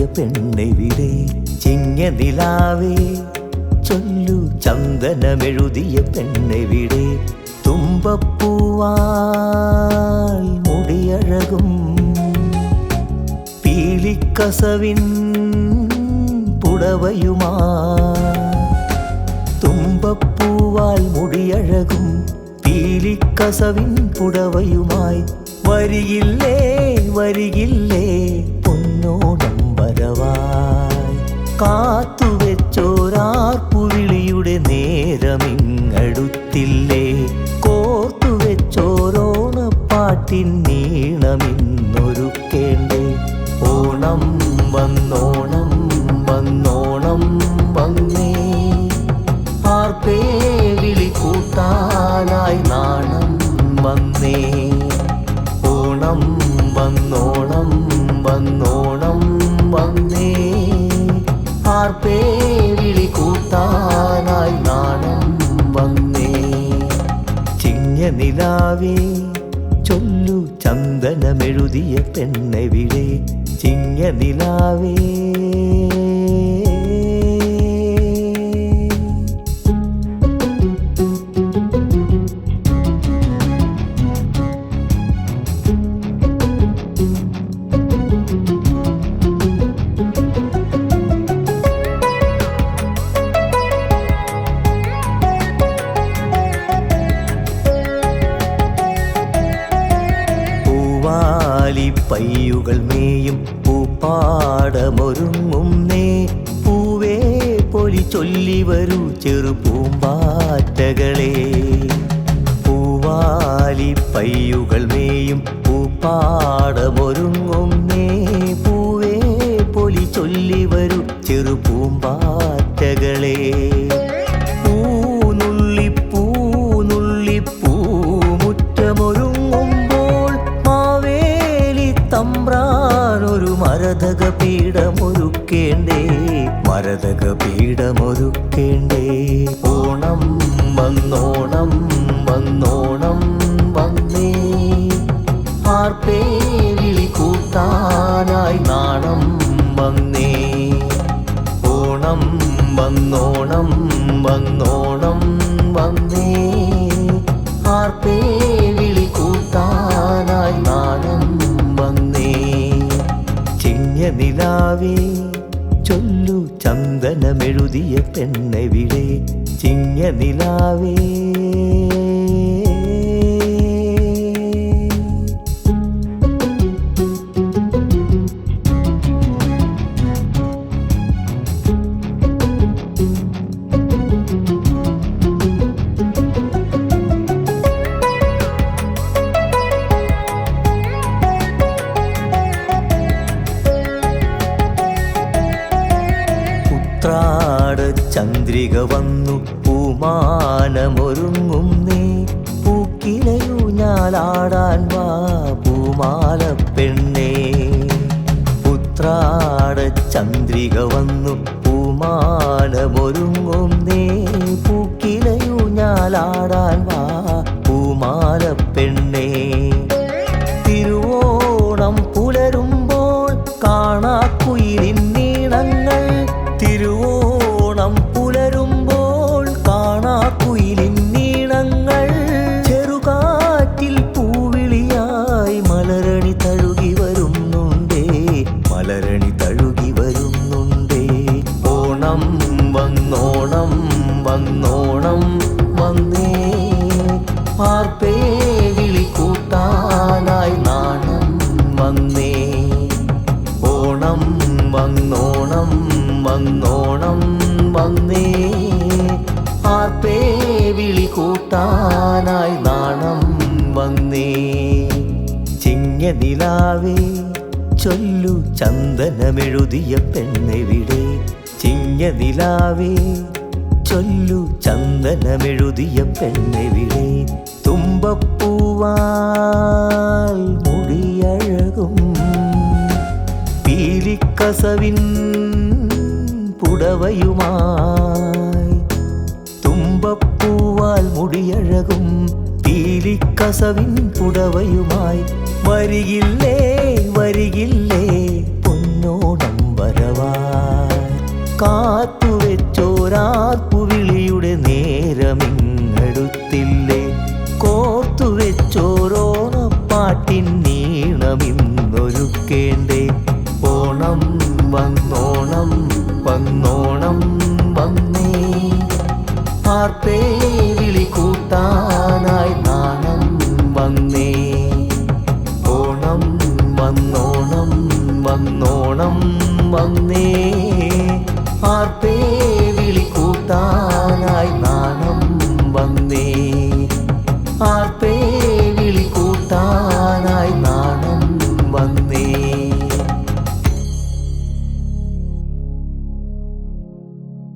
ചന്ദനമെഴുതിയ പെണ്ണെവിടെ ചിങ്ങ നിലാവേ. ചൊല്ലു ചന്ദനമെഴുതിയ പെണ്ണെവിടെ. തുമ്പപ്പൂവാൽ മുടിയഴകും. പീലിക്കസവിൻ പുടവയുമാ തുമ്പപ്പൂവാൽ മുടിയഴകും. പീലിക്കസവിൻ പുടവയുമായി. വരികില്ലേ വരികില്ലേ. കാത്തുവെച്ചോരാർപ്പുവിളിയുടെ നേരമിങ്ങടുത്തില്ലേ? കോർത്തുവെച്ചോരോണപ്പാട്ടിൻ നീണമിന്നൊരുക്കേണ്ടേ? ഓണം വന്നോണം വന്നോണം വന്നേ. നിലാവേ ചൊല്ലു ചന്ദനമെഴുതിയ പെണ്ണെവിടെ ചിങ്ങ പയ്യുകൾ മേയും പൂപ്പാടമൊരുങ്ങും നേ. പൂവേ പൊലി ചൊല്ലി വരൂ ചെറു പൂവാലി പയ്യുകൾ മേയും പൂപ്പാടമൊരുങ്ങും നേ. പൂവേ പൊലി ചൊല്ലി വരൂ ചെറു തമ്പ്രാനൊരു മരതക പീഠമൊരുക്കേണ്ടേ മരതക പീഠമൊരുക്കേണ്ടേ ഓണം വന്നോണം വന്നോണം ചന്ദനമെഴുതിയ പെണ്ണെവിടെ ചിങ്ങ നിലാവേ ഉത്രാട ചന്ദ്രിക വന്നു പൂമാനമൊരുങ്ങും നീ. പൂക്കിലയു ഞാലാടാൻ വാ പൂമാല പെണ്ണേ. ഉത്രാട ചന്ദ്രിക വന്നു പൂമാനമൊരുങ്ങും നീ. പൂക്കിലയു ഞാലാടാൻ വാ ഓണം വന്നോണം വന്നോണം വന്നേ. പാർപ്പേ വിളി കൂട്ടാനായി നാണം വന്നേ. ഓണം വന്നോണം വന്നോണം വന്നേ. പാർപ്പേ വിളി കൂട്ടാനായി നാണം വന്നേ. ചിങ്ങ നിലാവേ ചൊല്ലു ചന്ദനമെഴുതിയ പെണ്ണെവിടെ. ചിങ്ങ നിലാവേ ചൊല്ലു ചന്ദനമെഴുതിയ പെണ്ണെവിടെ. തുമ്പപ്പൂവാൽ മുടിയഴകും. പീലിക്കസവിൻ പുടവയുമായി. തുമ്പപ്പൂവാൽ മുടിയഴകും പീലിക്കസവിൻ പുടവയുമായി. വരികില്ലേ വരികില്ലേ കേണ്ടേ ഓണം വന്നോണം വന്നോണം വന്നേ. ആർത്തേ വിളി കൂട്ടാനായി നാണം വന്നേ. ഓണം വന്നോണം വന്നോണം വന്നേ. ആർത്തേ വിളി കൂട്ടാനായി നാണം വന്നേ. ആർത്തേ